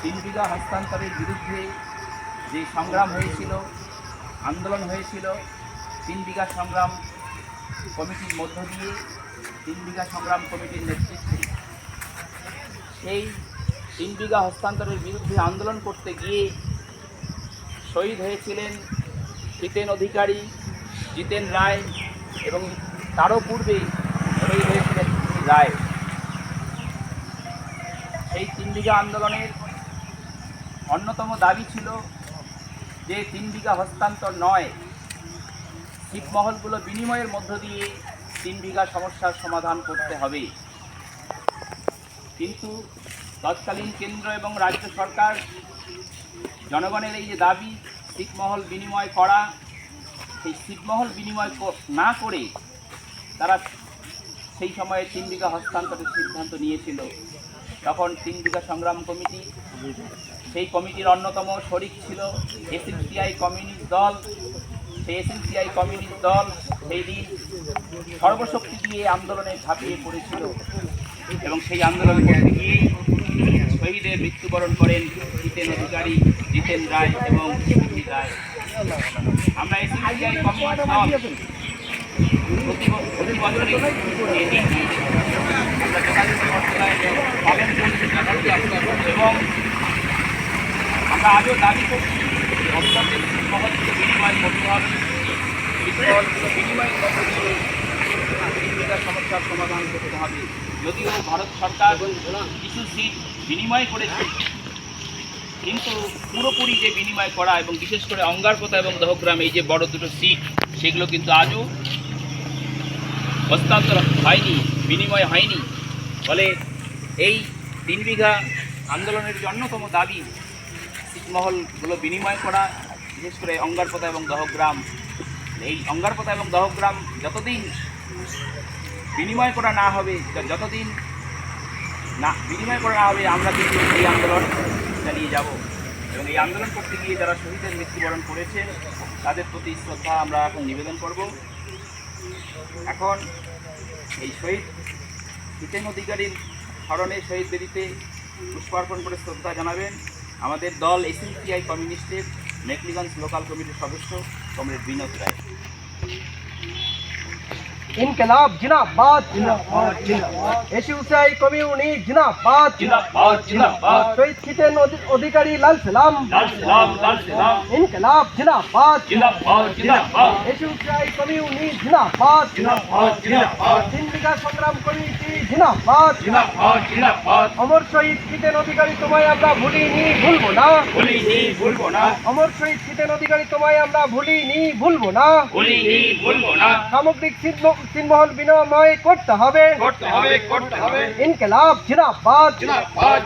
তিন বিঘা হস্তান্তরের বিরুদ্ধে যে সংগ্রাম হয়েছিল, আন্দোলন হয়েছিল, তিন বিঘা সংগ্রাম কমিটির মধ্য দিয়ে, তিন বিঘা সংগ্রাম কমিটির নেতৃত্বে সেই তিন বিঘা হস্তান্তরের বিরুদ্ধে আন্দোলন করতে গিয়ে শহীদ হয়েছিলেন জিতেন অধিকারী, জিতেন রায় এবং তারও পূর্বে শহীদ হয়েছিলেন রায়। সেই তিন বিঘা আন্দোলনের অন্যতম দাবি ছিল যে তিন বিঘা হস্তান্তর নয়। ছিটমহলগুলো বিনিময়ের মধ্য দিয়ে তিন বিঘা সমস্যার সমাধান করতে হবে। কিন্তু তৎকালীন কেন্দ্র এবং রাজ্য সরকার জনগণের এই যে দাবি, ছিটমহল বিনিময় করা, সেই ছিটমহল বিনিময় না করে তারা সেই সময়ে তিন বিঘা হস্তান্তরের সিদ্ধান্ত নিয়েছিল। তখন তিন বিঘা সংগ্রাম কমিটি। সেই কমিটির অন্যতম শরিক ছিল এসএনসিআই কমিউনিস্ট দল। সেই এসএনসিআই কমিউনিস্ট দল সেই দিন সর্বশক্তি দিয়ে আন্দোলনে ঝাঁপিয়ে পড়েছিল এবং সেই আন্দোলন করতে গিয়ে শহীদের মৃত্যুবরণ করেন জিতেন অধিকারী, জিতেন রায় এবং রায় আমরা এসএনসিআই কমিউনিস্ট দল এবং আমরা আজও দাবি করছি বিনিময় করতে হবে সমস্যার সমাধান করতে হবে যদিও ভারত সরকার কিছু সিট বিনিময় করেছে কিন্তু পুরোপুরি যে বিনিময় করা এবং বিশেষ করে অঙ্গারপোতা এবং দহগ্রাম এই যে বড় দুটো সিট সেগুলো কিন্তু আজও হস্তান্তর হয়নি, বিনিময় হয়নি। ফলে এই তিন বিঘা আন্দোলনের অন্যতম দাবি ছিটমহলগুলো বিনিময় করা, বিশেষ করে অঙ্গারপোতা এবং দহগ্রাম। এই অঙ্গারপোতা এবং দহগ্রাম যতদিন বিনিময় করা না হবে যতদিন না, বিনিময় করা না হবে, আমরা কিন্তু এই আন্দোলন চালিয়ে যাব। এবং এই আন্দোলন করতে গিয়ে যারা শহীদের মৃত্যুবরণ করেছেন, তাদের প্রতি শ্রদ্ধা আমরা এখন নিবেদন করব। এখন এই শহীদ হিতেন অধিকারীর স্মরণে শহীদ দেরিতে পুষ্পার্পণ করে শ্রদ্ধা জানাবেন আমাদের দল এসএনসিআই কমিউনিস্টের মেকলিগঞ্জ লোকাল কমিটির সদস্য কমরেড বিনোদ রায়। ইনকলাব জিনাবাদ। জিনাবাদ জিনাবাদ এসিউসাই কমিউনি জিনাবাদ। জিন্দাবাদ জিন্দাবাদ শহীদ খিতেন অধি- অধিকারী লাল সালাম। লাল সালাম লাল সালাম ইনকলাব জিনাবাদ। জিন্দাবাদ জিন্দাবাদ এসিউসাই কমিউনি জিনাবাদ। জিন্দাবাদ জিন্দাবাদ তিন বিঘা সংগ্রাম কমিটি জিনাবাদ। জিন্দাবাদ জিন্দাবাদ অমর শহীদ খিতেন অধিকারী তোমায় আমরা ভুলিনি ভুলবো না। ভুলিনি ভুলবো না অমর শহীদ খিতেন অধিকারী তোমায় আমরা ভুলিনি ভুলবো না। ভুলিনি ভুলবো না। সামগ্রিক ছিন্ন- ছিন্নমহল বিনিময় করতে হবে। করতে হবে করতে হবে। ইনকলাব জিনাবাদ জিন্দাবাদ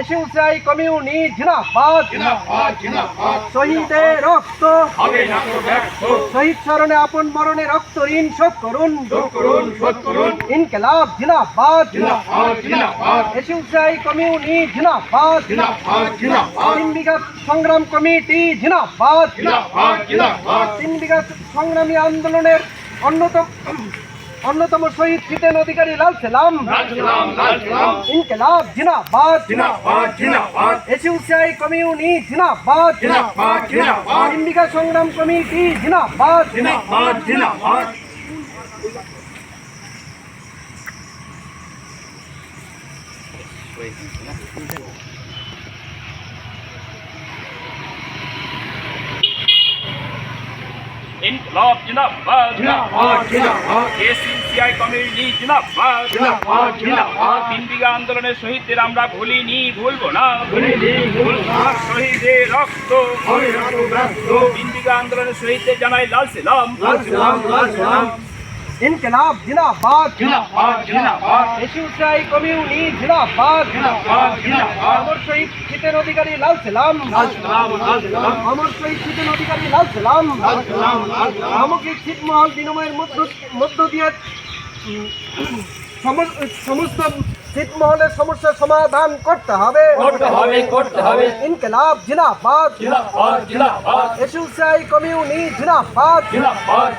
এসিউসাই কমিউনি জিনাবাদ জিন্দাবাদ শহীদের রক্ত। হবে না তো ব্যর্থ। শহীদ স্মরণে আপন মরণে রক্ত ঋণ শোধ করুন। শোধ করুন শোধ করুন। ইনকলাব জিনাবাদ জিন্দাবাদ এসিউসাই কমিউনি জিনাবাদ জিন্দাবাদ জিন্দাবাদ তিন বিঘা সংগ্রাম কমিটি জিনাবাদ জিন্দাবাদ জিন্দাবাদ তিন বিঘা সংগ্রামী আন্দোলনের অন্যতম অন্যতম শহীদ ছিটেন অধিকারী লাল সালাম। ইনকলাব জিনাবাদ। এসিউসাই কমিউনি জিনাবাদ। বিঘা সংগ্রাম কমিটি জিনাবাদ। জিন্দাবাদ জিন্দাবাদ ইনকলাব জিন্দাবাদ জিন্দাবাদ, জিন্দাবাদ। এসএনসিআই কমিউনিটি জিন্দাবাদ জিন্দাবাদ, জিন্দাবাদ। তিন বিঘা আন্দোলনের শহীদদের আমরা ভুলিনি ভুলবো না ভুলিনি, ভুলবো না। শহীদের রক্ত। তিন বিঘা আন্দোলনের শহীদদের জানাই লাল সালাম লাল সালাম, লাল সালাম। ইনকলাব জিনাবাদ জিন্দাবাদ, জিন্দাবাদ। এসিউসাই কমিউনি জিনাবাদ জিন্দাবাদ, জিন্দাবাদ। অমর শহীদ ছিটেন অধিকারী লাল সালাম। লাল সালাম, লাল সালাম। অমর শহীদ ছিটেন অধিকারী লাল সালাম। লাল সালাম, লাল সালাম। সামগ্রিক ছিটমহল বিনিময়ের মধ্য মধ্য দিয়ে সমস্ত ছিটমহলের সমস্যার সমাধান করতে হবে। করতে হবে করতে হবে। ইনকলাব জিনাবাদ জিন্দাবাদ জিন্দাবাদ এসিউসাই কমিউনি জিন্দাবাদ জিন্দাবাদ